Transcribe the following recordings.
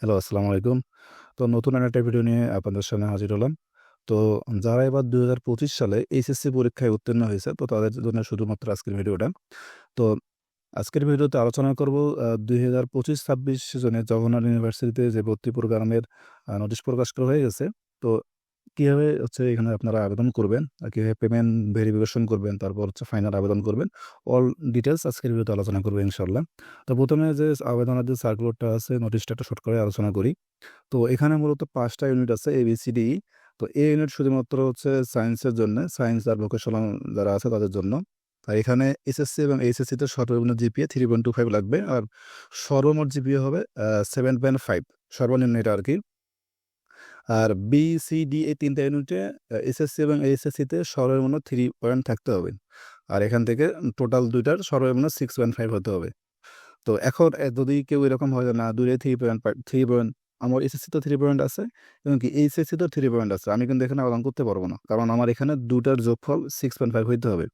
Hello, আসসালামু আলাইকুম। তো নতুন একটা ভিডিও নিয়ে আপনাদের সামনে হাজির হলাম। তো যারা এবার ২০২৫ সালে এইচএসসি পরীক্ষায় উত্তীর্ণ হয়েছে, তো তাদের জন্য শুধুমাত্র আজকের ভিডিওটা। তো আজকের ভিডিওতে আলোচনা করব দুই হাজার পঁচিশ ছাব্বিশ সিজনে জগন্নাথ ইউনিভার্সিটিতে যে ভর্তি প্রোগ্রামের নোটিশ প্রকাশ করা হয়ে গেছে। তো কীভাবে হচ্ছে এখানে আপনারা আবেদন করবেন, আর কীভাবে পেমেন্ট ভেরিফিকেশন করবেন, তারপর হচ্ছে ফাইনাল আবেদন করবেন। অল ডিটেলস আজকের ভিডিওতে আলোচনা করব ইনশাল্লাহ তো প্রথমে যে আবেদনের যে সার্কুলারটা আছে, নোটিশটা একটা শর্ট করে আলোচনা করি। তো এখানে মূলত পাঁচটা ইউনিট আছে D, E তো এ ইউনিট শুধুমাত্র হচ্ছে সায়েন্সের জন্যে, সায়েন্স আর ভোকেশনাল যারা আছে তাদের জন্য। আর এখানে এসএসসি এবং এইচএসসিতে সর্বনিম্ন জিপিএ 3.25 লাগবে। আর সর্বমোট জিপিএ হবে আ 7.5 সর্বনিম্ন এটা আরকি। আর বি, সি, ডি এই ৩ টা ইউনিটে এসএসসি এবং এইচএসসিতে সর্বনিম্ন থ্রি পয়েন্ট থাকতে হবে। আর এখান থেকে টোটাল ২ টার সর্বনিম্ন 6.5 হতে হবে। তো এখন যদি কেউ এরকম হয় না ২ টাই 3 পয়েন্ট থ্রি পয়েন্ট আমার এসএসসিতেও 3 পয়েন্ট আছে এবং কি এইচএসসিতেও থ্রি পয়েন্ট আছে। আমি কিন্তু এখানে আবেদন করতে পারব না। কারণ আমার এখানে ২ টার যোগফল 6.5 হইতে হবে।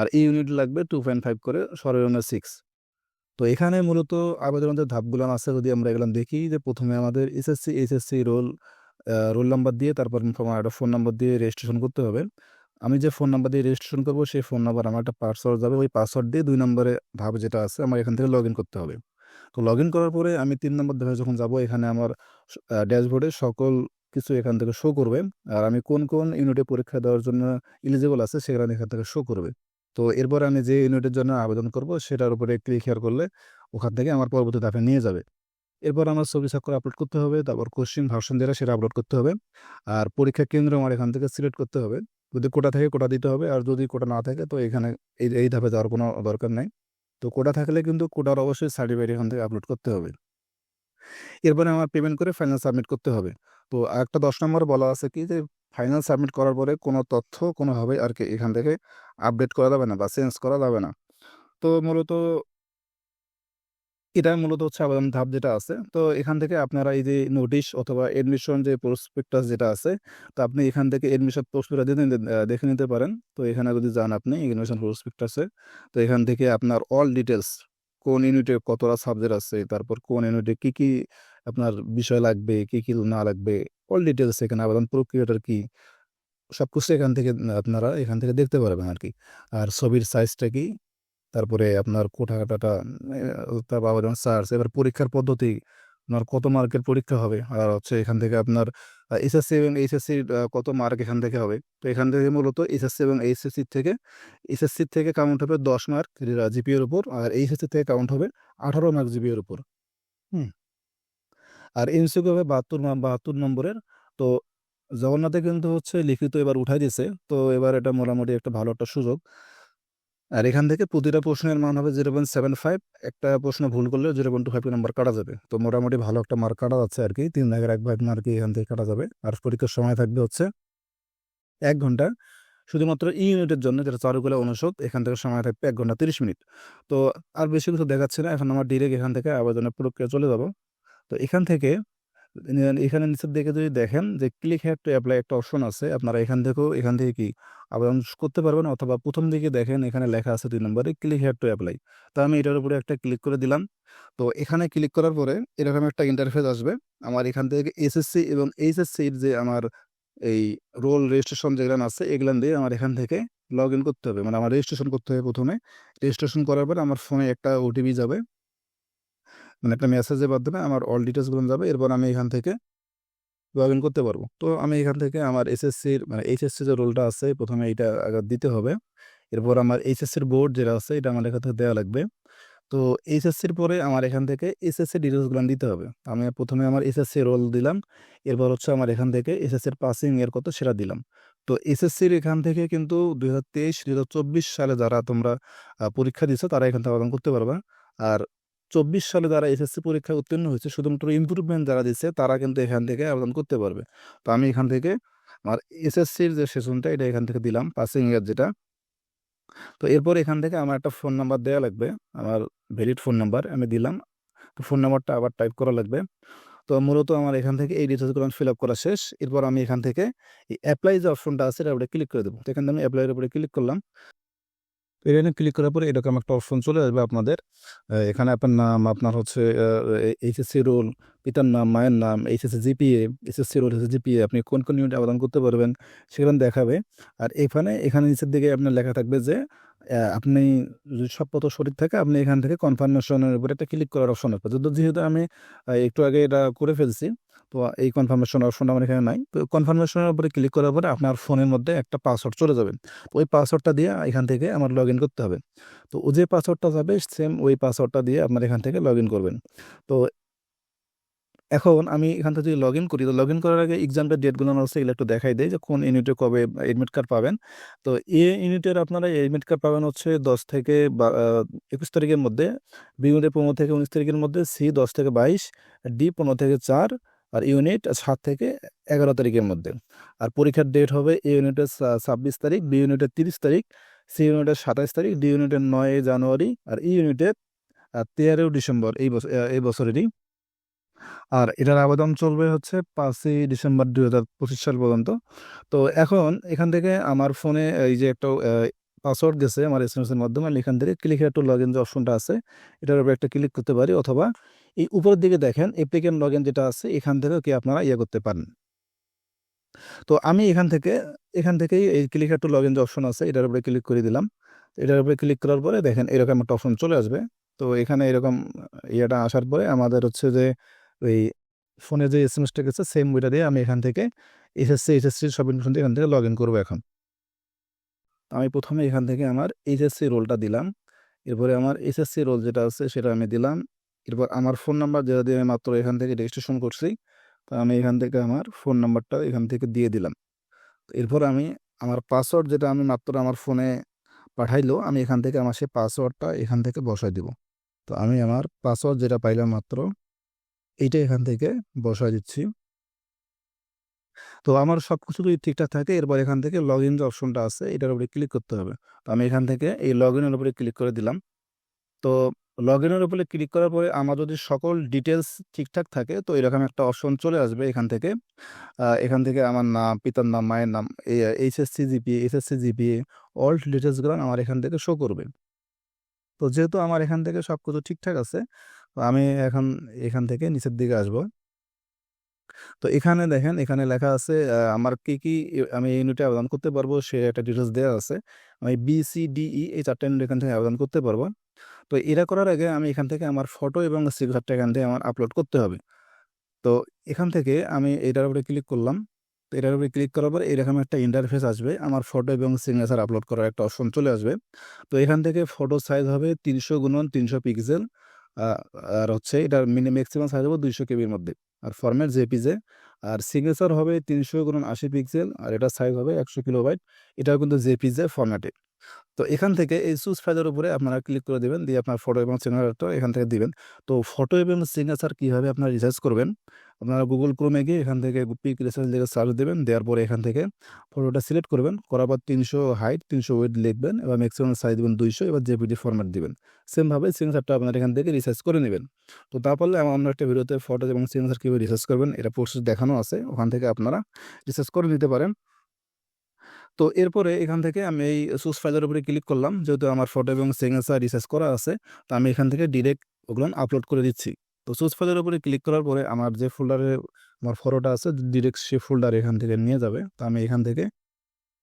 আর এই ইউনিট লাগবে 2.5 করে সর্বনিম্ন সিক্স তো এখানে মূলত আবেদনের যে ধাপগুলান আছে যদি আমরা এগুলো দেখি যে প্রথমে আমাদের SSC, HSC roll roll number দিয়ে তারপর আমার একটা ফোন নাম্বার দিয়ে রেজিস্ট্রেশন করতে হবে। আমি যে ফোন নাম্বার দিয়ে রেজিস্ট্রেশন করব সেই ফোন নাম্বার আমার একটা পাসওয়ার্ড যাবে। ওই পাসওয়ার্ড দিয়ে দুই নম্বরে ধাপ যেটা আছে আমার এখান থেকে লগইন করতে হবে। তো লগইন করার পরে আমি তিন নম্বর ধাপে যখন যাব এখানে আমার ড্যাশবোর্ডে সকল কিছু এখান থেকে শো করবে। আর আমি কোন, কোন ইউনিটে পরীক্ষা দেওয়ার জন্য এলিজিবল আছে সেগুলা এখান থেকে শো করবে। তো এরপরে আমি যে ইউনিটের জন্য আবেদন করব সেটার উপরে ক্লিক করলে ওখান থেকে আমার পরবর্তী ধাপে নিয়ে যাবে। এরপর আমার ছবি স্বাক্ষর আপলোড করতে হবে। তারপর কোশ্চিন ভার্সন যেটা সেটা আপলোড করতে হবে। আর পরীক্ষা কেন্দ্র আমার এখান থেকে সিলেক্ট করতে হবে। যদি কোটা থাকে কোটা দিতে হবে। আর যদি কোটা না থাকে তো এখানে এই, এই ধাপে যাওয়ার কোনো দরকার নেই তো কোটা থাকলে কিন্তু কোটার অবশ্যই সার্টিফিকেট এখান থেকে আপলোড করতে হবে। এরপরে আমার পেমেন্ট করে ফাইনাল সাবমিট করতে হবে। তো আরেকটা ১০ নম্বরে বলা আছে কি যে ফাইনাল সাবমিট করার পরে কোনো তথ্য কোনোভাবেই আরকি এখান থেকে আপডেট করা যাবে না বা চেঞ্জ করা যাবে না। তো মূলত এটা মূলত হচ্ছে আবেদন ধাপ যেটা আছে। তো এখান থেকে আপনারা এই যে নোটিশ অথবা এডমিশন যে প্রসপেক্টাস যেটা আছে, তো আপনি এখান থেকে এডমিশন প্রসপেক্টাস দেখে নিতে পারেন। তো এখানে যদি যান আপনি এডমিশন প্রসপেক্টাসে তো এখান থেকে আপনার অল ডিটেলস কোন ইউনিটে কতটা সাবজেক্ট আছে, তারপর কোন ইউনিটে কি, কি আপনার বিষয় লাগবে, কি, কি না লাগবে, অল ডিটেলস এখানে আবেদন প্রক্রিয়াটা কি, সবকিছু এখান থেকে আপনারা এখান থেকে দেখতে পারবেন আর কি আর ছবির সাইজটা কি, তারপরে আপনার কোটা-টাটা এ তারপর আবেদন চার্জ, এবার পরীক্ষার পদ্ধতি, আপনার কত মার্কের পরীক্ষা হবে। আর হচ্ছে এখান থেকে আপনার এসএসসি এবং এইচএসসির কত মার্ক এখান থেকে হবে। তো এখান থেকে মূলত এসএসসি এবং এইচএসসির থেকে এসএসসি থেকে কাউন্ট হবে ১০ মার্ক রা জিপিএর উপর আর এইচএসসি থেকে কাউন্ট হবে ১৮ মার্ক জিপিএর উপর। হুম? আর এমসিকিউ হবে বাহাত্তর বাহাত্তর নম্বরের। তো জগন্নাথে কিন্তু হচ্ছে লিখিত এবার উঠাই দিয়েছে তো এবার এটা মোটামুটি একটা ভালো একটা সুযোগ। আর এখান থেকে প্রতিটা প্রশ্নের মান হবে 0.75 একটা প্রশ্ন ভুল করলেও 0.25 নাম্বার কাটা যাবে। তো মোটামুটি ভালো একটা মার্ক কাটা যাচ্ছে আরকি। ৩ ভাগের ১ ভাগ মার্কই এখান থেকে কাটা যাবে। আর পরীক্ষার সময় থাকবে হচ্ছে এক ঘণ্টা। শুধুমাত্র ই ইউনিটের জন্য যেটা চারুকলা অনুষদ, এখান থেকে সময় থাকবে এক ঘণ্টা ৩০ মিনিট। তো আর বেশি কিছু দেখাচ্ছে না। এখন আমার ডিরেক্ট এখান থেকে আবেদনের প্রক্রিয়া চলে যাব। তো এখান থেকে এখানে নিচের দিকে যদি দেখেন যে ক্লিক হেয়ার টু অ্যাপ্লাই একটা অপশন আছে। আপনারা এখান থেকেও, এখান থেকে কি আবেদন করতে পারবেন অথবা প্রথম দিকে দেখেন এখানে লেখা আছে দুই নম্বরে ক্লিক হেয়ার টু অ্যাপ্লাই তো আমি এটার উপরে একটা ক্লিক করে দিলাম। তো এখানে ক্লিক করার পরে এরকম একটা ইন্টারফেস আসবে। আমার এখান থেকে এসএসসি এবং এইচএসসির যে আমার এই রোল রেজিস্ট্রেশন যেগুলান আছে এগুলান দিয়ে আমার এখান থেকে লগইন করতে হবে। মানে আমার রেজিস্ট্রেশন করতে হবে প্রথমে রেজিস্ট্রেশন করার পরে আমার ফোনে একটা ওটিপি যাবে। মানে একটা মেসেজের মাধ্যমে আমার অল ডিটেলসগুলো যাবে। এরপর আমি এখান থেকে লগইন করতে পারব তো আমি এখান থেকে আমার এসএসসির মানে এইচএসসি যে রোলটা আছে, প্রথমে এইটা আগে দিতে হবে। এরপর আমার এইচএসসির বোর্ড যেটা আছে, এটা আমার এখান থেকে দেওয়া লাগবে। তো এইচএসসির পরে আমার এখান থেকে এসএসসি ডিটেলসগুলো দিতে হবে। আমি প্রথমে আমার এসএসসি রোল দিলাম। এরপর হচ্ছে আমার এখান থেকে এসএসসির পাসিং এর কত সেটা দিলাম। তো এসএসসির এখান থেকে কিন্তু ২০২৩-২০২৪ সালে যারা তোমরা পরীক্ষা দিছো, তারা এখান থেকে আবেদন করতে পারবা। আর ২৪ সালে যারা এসএসসি পরীক্ষায় উত্তীর্ণ হয়েছে, শুধুমাত্র ইমপ্রুভমেন্ট যারা দিচ্ছে, তারা কিন্তু এখান থেকে আবেদন করতে পারবে। তো আমি এখান থেকে আমার এসএসসির যে সেশনটা, এটা এখান থেকে দিলাম পাসিং ইয়ার যেটা। তো এরপর এখান থেকে আমার একটা ফোন নাম্বার দেওয়া লাগবে। আমার ভ্যালিড ফোন নাম্বার আমি দিলাম। তো ফোন নাম্বারটা আবার টাইপ করা লাগবে। তো মূলত আমার এখান থেকে এই ডিটেইলসগুলো ফিল আপ করা শেষ। এরপর আমি এখান থেকে এই এপ্লাই যে অপশনটা আছে এটার উপরে ক্লিক করে দেবো তো এখান থেকে আমি অ্যাপ্লাইয়ের উপরে ক্লিক করলাম। তো এখানে ক্লিক করার পরে এরকম একটা অপশন চলে আসবে আপনাদের। এখানে আপনার নাম, আপনার হচ্ছে এইচএসসি রোল পিতার নাম, মায়ের নাম HSC GPA SSC roll SSC GPA আপনি কোন কোন ইউনিটে আবেদন করতে পারবেন সেখানে দেখাবে। আর এখানে এখানে নিচের দিকে আপনার লেখা থাকবে যে আপনি যদি সব সঠিক থাকে, আপনি এখান থেকে কনফার্মেশনের উপরে একটা ক্লিক করার অপশন যদিও যেহেতু আমি একটু আগে এটা করে ফেলছি তো এই কনফার্মেশন অপশনটা আমার এখানে নাই। তো কনফার্মেশনের উপরে ক্লিক করার পরে আপনার ফোনের মধ্যে একটা পাসওয়ার্ড চলে যাবে। ওই পাসওয়ার্ডটা দিয়ে এখান থেকে আমার লগ ইন করতে হবে। তো যে পাসওয়ার্ডটা যাবে সেম ওই পাসওয়ার্ডটা দিয়ে আপনার এখান থেকে লগ ইন করবেন। তো এখন আমি এখান থেকে যদি লগ ইন করি, তো লগ ইন করার আগে এক্সামটা ডেটগুলো আমার আছে এগুলো একটু দেখাই দেয় যে কোন ইউনিটে কবে এডমিট কার্ড পাবেন। তো এ ইউনিটের আপনারা এডমিট কার্ড পাবেন হচ্ছে দশ থেকে একুশ তারিখের মধ্যে বি পনেরো থেকে উনিশ তারিখের মধ্যে, সি দশ থেকে বাইশ, ডি পনেরো থেকে চার আর ইউনিট সাত থেকে এগারো তারিখের মধ্যে। আর পরীক্ষার ডেট হবে এ ইউনিটের ছাব্বিশ তারিখ বি ইউনিটের তিরিশ তারিখ সি ইউনিটের সাতাইশ তারিখ ডি ইউনিটের নয় জানুয়ারি আর ই ইউনিটের আহ, তেরো ডিসেম্বর এই বছর এই বছরেরই। আর এটার আবেদন চলবে হচ্ছে পাঁচই ডিসেম্বর দুই হাজার পঁচিশ সাল পর্যন্ত। তো এখন এখান থেকে আমার ফোনে এই যে একটা পাসওয়ার্ড গেছে আমার এস এম এর মাধ্যমে আমি এখান থেকে ক্লিক টু লগ ইন যে অপশনটা আছে এটার উপরে একটা ক্লিক করতে পারি অথবা এই উপরের দিকে দেখেন অ্যাপ্লিকেন্ট লগ যেটা আছে, এখান থেকেও কি আপনারা ইয়ে করতে পারেন। তো আমি এখান থেকে, এখান থেকেই এই ক্লিক টু লগ ইন যে অপশন আছে, এটার উপরে ক্লিক করে দিলাম। এটার উপরে ক্লিক করার পরে দেখেন, এরকম একটা অপশন চলে আসবে। তো এখানে এরকম ইয়েটা আসার পরে আমাদের হচ্ছে যে, ওই ফোনে যে এস এম এসটা গেছে সেম বইটা দিয়ে আমি এখান থেকে এসএসসি এইচএসসি সব ইনফরমেশন এখান থেকে লগ ইন করব এখন। আমি প্রথমে এখান থেকে আমার এইচএসসি রোলটা দিলাম। এরপরে আমার এসএসসি রোল যেটা আছে, সেটা আমি দিলাম। এরপর আমার ফোন নাম্বার যেটা দিয়ে আমি মাত্র এখান থেকে রেজিস্ট্রেশন করছি, তো আমি এখান থেকে আমার ফোন নাম্বারটা এখান থেকে দিয়ে দিলাম। এরপর আমি আমার পাসওয়ার্ড যেটা আমি মাত্র আমার ফোনে পাঠাইলো, আমি এখান থেকে আমার সেই পাসওয়ার্ডটা এখান থেকে বসাই দিব। তো আমি আমার পাসওয়ার্ড যেটা পাইলাম মাত্র, এইটা এখান থেকে বসাই দিচ্ছি। তো আমার সব কিছু যদি ঠিকঠাক থাকে, এরপর এখান থেকে লগ ইন যে অপশনটা আছে, এটার উপরে ক্লিক করতে হবে। তো আমি এখান থেকে এই লগ ইনের উপরে ক্লিক করে দিলাম। তো লগ ইনের উপরে ক্লিক করার পরে আমার যদি সকল ডিটেলস ঠিকঠাক থাকে, তো এরকম একটা অপশন চলে আসবে এখান থেকে। এখান থেকে আমার নাম, পিতার নাম, মায়ের নাম HSC GPA SSC GPA all ডিটেলসগুলো আমার এখান থেকে শো করবে। তো যেহেতু আমার এখান থেকে সব কিছু ঠিকঠাক আছে, তো আমি এখন এখান থেকে নিচের দিকে আসব। তো এখানে দেখেন, এখানে লেখা আছে আমার কি কি আমি এই ইউনিটে আবেদন করতে পারব, সে একটা ডিটেলস দেওয়া আছে। আমি বি সি ডি ই এই চারটা ইউনিট এখান থেকে আবেদন করতে পারব। তো এটা করার আগে আমি এখান থেকে আমার ফটো এবং সিগনেচারটা এখান থেকে আমার আপলোড করতে হবে। তো এখান থেকে আমি এটার উপরে ক্লিক করলাম। তো এটার উপরে ক্লিক করার পর এরকম একটা ইন্টারফেস আসবে। আমার ফটো এবং সিগনেচার আপলোড করার একটা অপশন চলে আসবে। তো এখান থেকে ফটো সাইজ হবে তিনশো গুণন তিনশো পিক্সেল আর হচ্ছে এটার মিনি ম্যাক্সিমাম সাইজ হবে দুইশো কেবির মধ্যে। আর ফরম্যাট জেপিজে আর সিগনেচার হবে তিনশো গুণন আশি পিক্সেল আর এটার সাইজ হবে একশো কিলো কিলোবাইট এটাও কিন্তু জেপিজে ফরম্যাটে তো এখান থেকে এই চুজ ফাইলের উপরে আপনারা ক্লিক করে দেবেন, দিয়ে আপনার ফটো এবং সিগনেচারটা এখান থেকে দিবেন। তো ফটো এবং সিগনেচার কীভাবে আপনারা রিসার্চ করবেন? আপনারা গুগল ক্রোমে গিয়ে এখান থেকে পিক রিসার্চ লিখে সার্চ দেবেন, দেওয়ার পরে এখান থেকে ফটোটা সিলেক্ট করবেন। করার পর তিনশো হাইট তিনশো ওয়েট লিখবেন এবার ম্যাক্সিমাম সাইজ দেবেন দুইশো, এবার জেপিডি ফরম্যাট দিবেন। সেমভাবে সিগনেচারটা আপনারা এখান থেকে রিসার্চ করে নেবেন। তো তারপরে আমার অন্য একটা ভিডিওতে ফটো এবং সিগনেচার কীভাবে রিসার্চ করবেন, এটা প্রসেস দেখানো আছে। ওখান থেকে আপনারা রিসার্চ করে নিতে পারেন। তো এরপরে এখান থেকে আমি এই সুস ফাইলের উপরে ক্লিক করলাম, যেহেতু আমার ফটো এবং সিগনেচার রিসার্চ করা আছে, তো আমি এখান থেকে ডিরেক্ট ওগুলো আপলোড করে দিচ্ছি। তো সুস ফাইলের উপরে ক্লিক করার পরে আমার যে ফোল্ডারে আমার ফটোটা আছে ডিরেক্ট সে ফোল্ডার এখান থেকে নিয়ে যাবে। তো আমি এখান থেকে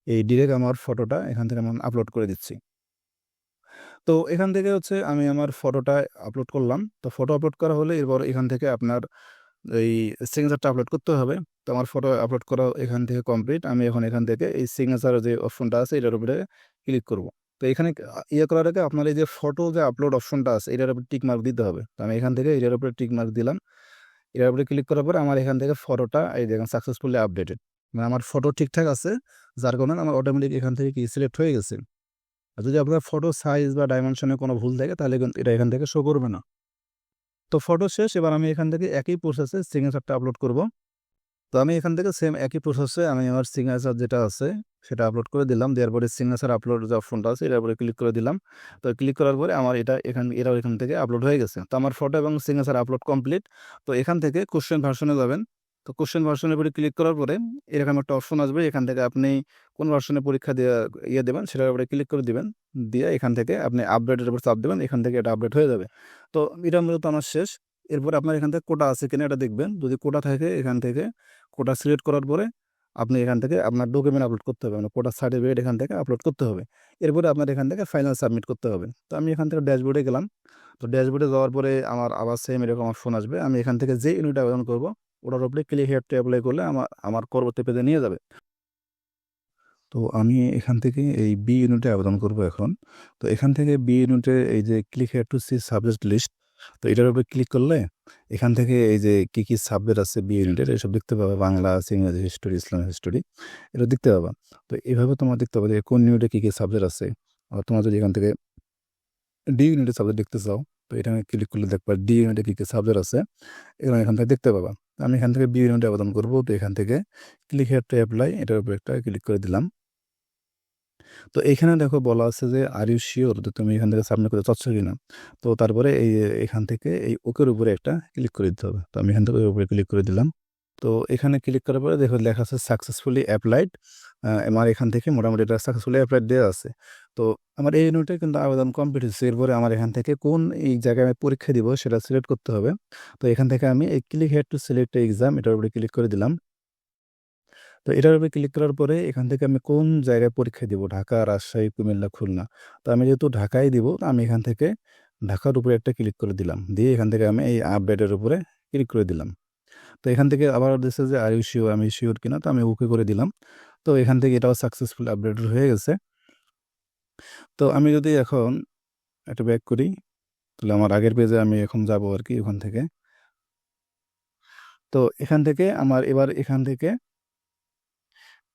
এই ডিরেক্ট আমার ফটোটা এখান থেকে আমি আপলোড করে দিচ্ছি। তো এখান থেকে হচ্ছে আমি আমার ফটোটা আপলোড করলাম। তো ফটো আপলোড করা হলে এরপর এখান থেকে আপনার এই সিগনেচারটা আপলোড করতে হবে। তো আমার ফটো আপলোড করা এখান থেকে কমপ্লিট আমি এখন এখান থেকে এই সিগনেচার যে অপশনটা আছে, এটার উপরে ক্লিক করব। তো এখানে ইয়ে করার আগে আপনার এই যে ফটো যে আপলোড অপশনটা আছে, এটার উপরে টিক মার্ক দিতে হবে। তো আমি এখান থেকে এটার উপরে টিক মার্ক দিলাম। এটার উপরে ক্লিক করার পরে আমার এখান থেকে ফটোটা এই দেখেন সাকসেসফুলি আপডেটেড মানে আমার ফটো ঠিকঠাক আছে, যার কারণে আমার অটোমেটিক এখান থেকে কি সিলেক্ট হয়ে গেছে। আর যদি আপনার ফটো সাইজ বা ডাইমেনশনে কোনো ভুল থাকে, তাহলে কিন্তু এটা এখান থেকে শো করবে না। তো ফটো শেষ, এবার আমি এখান থেকে একই প্রসেসে সিগনেচারটা আপলোড করব। তো আমি এখান থেকে সেম একই প্রসেসে আমি আমার সিগনেচার যেটা আছে, সেটা আপলোড করে দিলাম। দেওয়ার পরে সিগনেচার আপলোড যে অপশনটা আছে, এটার উপরে ক্লিক করে দিলাম। তো ক্লিক করার পরে আমার এটা এখান, এটাও এখান থেকে আপলোড হয়ে গেছে। তো আমার ফটো এবং সিগনেচার আপলোড কমপ্লিট তো এখান থেকে কোশ্চেন ভার্সনে যাবেন। তো কোশ্চেন ভার্সনের উপরে ক্লিক করার পরে এরকম একটা অপশন আসবে। এখান থেকে আপনি কোন ভার্সনে পরীক্ষা দিয়ে ইয়ে দেবেন, সেটার উপরে ক্লিক করে দিবেন। দিয়ে এখান থেকে আপনি আপডেটের উপর চাপ দেবেন। এখান থেকে এটা আপডেট হয়ে যাবে। তো এটা মূলত আমার শেষ। এরপর আপনার এখান থেকে কোটা আছে কিনা এটা দেখবেন। যদি কোটা থাকে এখান থেকে কোটা সিলেক্ট করার পরে আপনি এখান থেকে আপনার ডকুমেন্ট আপলোড করতে হবে। মানে কোটা সার্টিফিকেট এখান থেকে আপলোড করতে হবে। এরপরে আপনার এখান থেকে ফাইনাল সাবমিট করতে হবে। তো আমি এখান থেকে ড্যাশবোর্ডে গেলাম। তো ড্যাশবোর্ডে যাওয়ার পরে আমার আবার সেম এরকম অপশন আসবে। আমি এখান থেকে যে ইউনিট আবেদন করব, ওটার উপরে ক্লিক হেয়ার টু অ্যাপ্লাই করলে আমার আমার পরবর্তী পেজে নিয়ে যাবে। তো আমি এখান থেকে এই বি ইউনিটে আবেদন করব এখন। তো এখান থেকে বি ইউনিটে এই যে click here to see subject list তো এটার উপরে ক্লিক করলে এখান থেকে এই যে কী কী সাবজেক্ট আছে বি ইউনিটের এসব দেখতে পাবে। বাংলা আছে ইংরেজি হিস্টোরি ইসলাম হিস্টোরি এটা দেখতে পাবা। তো এইভাবে তোমার দেখতে পাবে যে কোন ইউনিটে কী কী সাবজেক্ট আছে। আর তোমার যদি এখান থেকে ডি ইউনিটের সাবজেক্ট দেখতে চাও তো এটা আমি ক্লিক করলে দেখবা ডি ইউনিটে কী কী সাবজেক্ট আছে এগুলো এখান থেকে দেখতে পাবা। আমি এখান থেকে বি ইউনিটে আবেদন করব। তো এখান থেকে ক্লিক হেয়ার টু অ্যাপ্লাই এটার উপরে একটা ক্লিক করে দিলাম। তো এখানে দেখো বলা আছে যে আর ইউ শিওর যে তুমি এখান থেকে সাবমিট করতে চাচ্ছ কিনা? তো তারপরে এই এখান থেকে এই ওকের উপরে একটা ক্লিক করে দিতে হবে। তো আমি এখান থেকে উপরে ক্লিক করে দিলাম। তো এখানে ক্লিক করার পরে দেখো লেখা আছে সাকসেসফুলি অ্যাপ্লাইড আমার এখান থেকে মোটামুটি এটা সাকসেসফুলি অ্যাপ্লাইড দেওয়া আছে। তো আমার এই ইউনিটে কিন্তু আবেদন কমপ্লিট হচ্ছে এরপরে আমার এখান থেকে কোন এই জায়গায় আমি পরীক্ষা দিব সেটা সিলেক্ট করতে হবে। তো এখান থেকে আমি এই click here to select exam এটার উপরে ক্লিক করে দিলাম। তো এটার উপরে ক্লিক করার পরে এখান থেকে আমি কোন জায়গায় পরীক্ষা দিব? ঢাকা, রাজশাহী, কুমিল্লা, খুলনা। তো আমি যেহেতু ঢাকায় দিব, তো আমি এখান থেকে ঢাকার উপরে একটা ক্লিক করে দিলাম। দিয়ে এখান থেকে আমি এই আপডেটের উপরে ক্লিক করে দিলাম। তো এখান থেকে আবার দিচ্ছে যে আর ইউ শিওর আমি শিওর কিনা, তো আমি ওকে করে দিলাম। তো এখান থেকে এটাও সাকসেসফুল আপডেট হয়ে গেছে। তো আমি যদি এখন একটা ব্যাক করি, তাহলে আমার আগের পেজে আমি এখন যাব আর কি ওখান থেকে। তো এখান থেকে আমার এবার এখান থেকে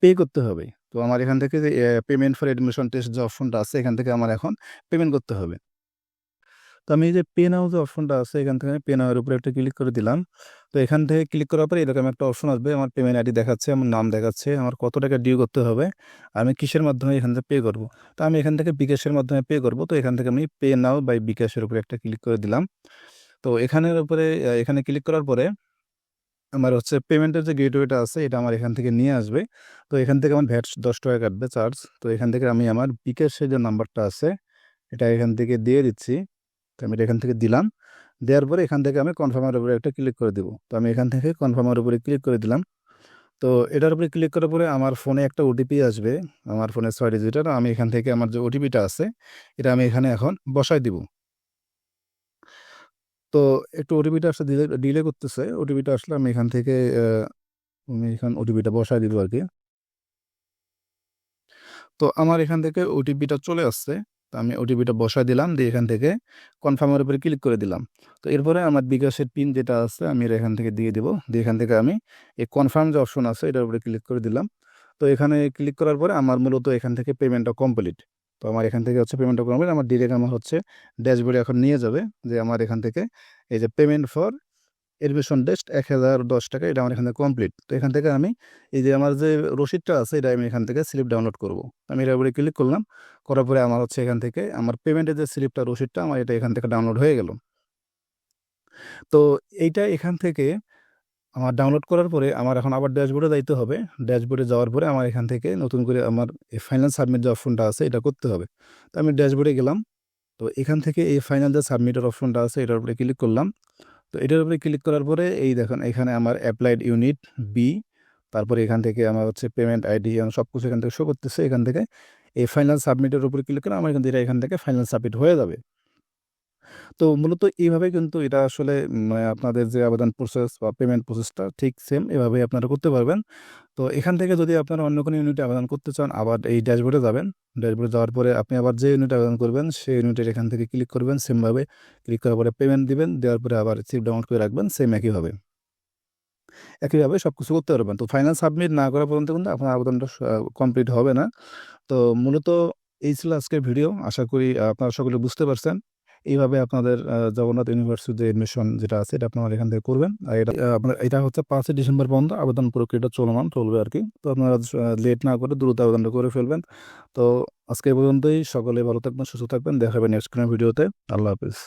পে করতে হবে। তো আমার এখান থেকে যে পেমেন্ট ফর অ্যাডমিশন টেস্ট যে অপশনটা আছে, এখান থেকে আমার এখন পেমেন্ট করতে হবে। তো আমি যে পে নাও যে অপশনটা আছে, এখান থেকে পে নাওয়ের উপরে একটা ক্লিক করে দিলাম। তো এখান থেকে ক্লিক করার পরে এরকম একটা অপশন আসবে, আমার পেমেন্ট আইডি দেখাচ্ছে, আমার নাম দেখাচ্ছে, আমার কত টাকা ডিউ করতে হবে, আমি কিসের মাধ্যমে এখান থেকে পে করব? তো আমি এখান থেকে বিকাশের মাধ্যমে পে করব, তো এখান থেকে আমি পে নাও বাই বিকাশের উপরে একটা ক্লিক করে দিলাম। তো এখানের উপরে এখানে ক্লিক করার পরে আমার হচ্ছে পেমেন্টের যে গেটওয়েটা আছে, এটা আমার এখান থেকে নিয়ে আসবে। তো এখান থেকে আমার ভ্যাট দশ টাকা কাটবে চার্জ তো এখান থেকে আমি আমার বিকাশের যে নাম্বারটা আছে, এটা এখান থেকে দিয়ে দিচ্ছি। তো আমি এটা এখান থেকে দিলাম। দেওয়ার পরে এখান থেকে আমি কনফার্মের উপরে একটা ক্লিক করে দেবো। তো আমি এখান থেকে কনফার্মের উপরে ক্লিক করে দিলাম। তো এটার উপরে ক্লিক করার পরে আমার ফোনে একটা ওটিপি আসবে। আমার ফোনে ছয় ডিজিটার আমি এখান থেকে আমার যে ওটিপিটা আছে, এটা আমি এখানে এখন বসাই দিব। তো একটু ওটিপিটা আসলে ডিলে ডিলে করতেছে। ওটিপিটা আসলে আমি এখান থেকে আমি এখান ওটিপিটা বসাই দিব আর কি তো আমার এখান থেকে ওটিপিটা চলে আসছে। তো আমি ওটিপিটা বসাই দিলাম, দিয়ে এখান থেকে কনফার্মের উপরে ক্লিক করে দিলাম। তো এরপরে আমার বিকাশের পিন যেটা আছে, আমি এখান থেকে দিয়ে দিব। দিয়ে এখান থেকে আমি এই কনফার্ম যে অপশন আছে, এটার উপরে ক্লিক করে দিলাম। তো এখানে ক্লিক করার পরে আমার মূলত এখান থেকে পেমেন্টটা কমপ্লিট তো আমার এখান থেকে হচ্ছে পেমেন্টটা কমপ্লিট আমার ডিরেক্ট আমার হচ্ছে ড্যাশবোর্ডে এখন নিয়ে যাবে যে আমার এখান থেকে এই যে পেমেন্ট ফর এডমিশন টেস্ট এক হাজার দশ টাকা, এটা আমার এখান থেকে কমপ্লিট তো এখান থেকে আমি এই যে আমার যে রসিদটা আছে, এটা আমি এখান থেকে স্লিপ ডাউনলোড করব। আমি এটার উপরে ক্লিক করলাম, করার পরে আমার হচ্ছে এখান থেকে আমার পেমেন্টের যে স্লিপটা রসিদটা, আমার এটা এখান থেকে ডাউনলোড হয়ে গেল। তো এইটা এখান থেকে আমার ডাউনলোড করার পরে আমার এখন আবার ড্যাশবোর্ডে যাইতে হবে। ড্যাশবোর্ডে যাওয়ার পরে আমার এখান থেকে নতুন করে আমার এই ফাইনাল সাবমিট যে অপশনটা আছে এটা করতে হবে। তো আমি ড্যাশবোর্ডে গেলাম। তো এখান থেকে এই ফাইনাল যে সাবমিটের অপশনটা আছে এটার উপরে ক্লিক করলাম। তো এটার উপরে ক্লিক করার পরে এই দেখুন এখানে আমার অ্যাপ্লাইড ইউনিট বি তারপরে এখান থেকে আমার হচ্ছে পেমেন্ট আইডি সব কিছু এখান থেকে শো করতেছে। এখান থেকে এই ফাইনাল সাবমিটের উপরে ক্লিক করে আমার কিন্তু এটা এখান থেকে ফাইনাল সাবমিট হয়ে যাবে। তো মূলত এইভাবে কিন্তু এটা আসলে আপনাদের যে আবেদন প্রসেস বা পেমেন্ট প্রসেসটা ঠিক সেম এভাবেই আপনারা করতে পারবেন। তো এখান থেকে যদি আপনারা অন্য কোনো ইউনিটে আবেদন করতে চান, আবার এই ড্যাশবোর্ডে যাবেন। ড্যাশবোর্ডে যাওয়ার পরে আপনি আবার যে ইউনিটে আবেদন করবেন, সেই ইউনিটের এখান থেকে ক্লিক করবেন সেমভাবে ক্লিক করার পরে পেমেন্ট দিবেন, দেওয়ার পরে আবার সিপ ডাউনলোড করে রাখবেন সেম একইভাবে একইভাবে সব কিছু করতে পারবেন। তো ফাইনাল সাবমিট না করা পর্যন্ত কিন্তু আপনার আবেদনটা কমপ্লিট হবে না। তো মূলত এই ছিল আজকের ভিডিও আশা করি আপনারা সকলে বুঝতে পারছেন। এইভাবে আপনাদের জগন্নাথ ইউনিভার্সিটি যে এডমিশন যেটা আছে, এটা আপনারা এখান থেকে করবেন। আর এটা আপনার, এটা হচ্ছে পাঁচই ডিসেম্বর পর্যন্ত আবেদন প্রক্রিয়াটা চলমান, চলবে আর কি। তো আপনারা লেট না করে দ্রুত আবেদনটা করে ফেলবেন। তো আজকে পর্যন্তই, সকলে ভালো থাকবেন, সুস্থ থাকবেন। দেখাবেন নেক্সট কোনো ভিডিওতে। আল্লাহ হাফিজ।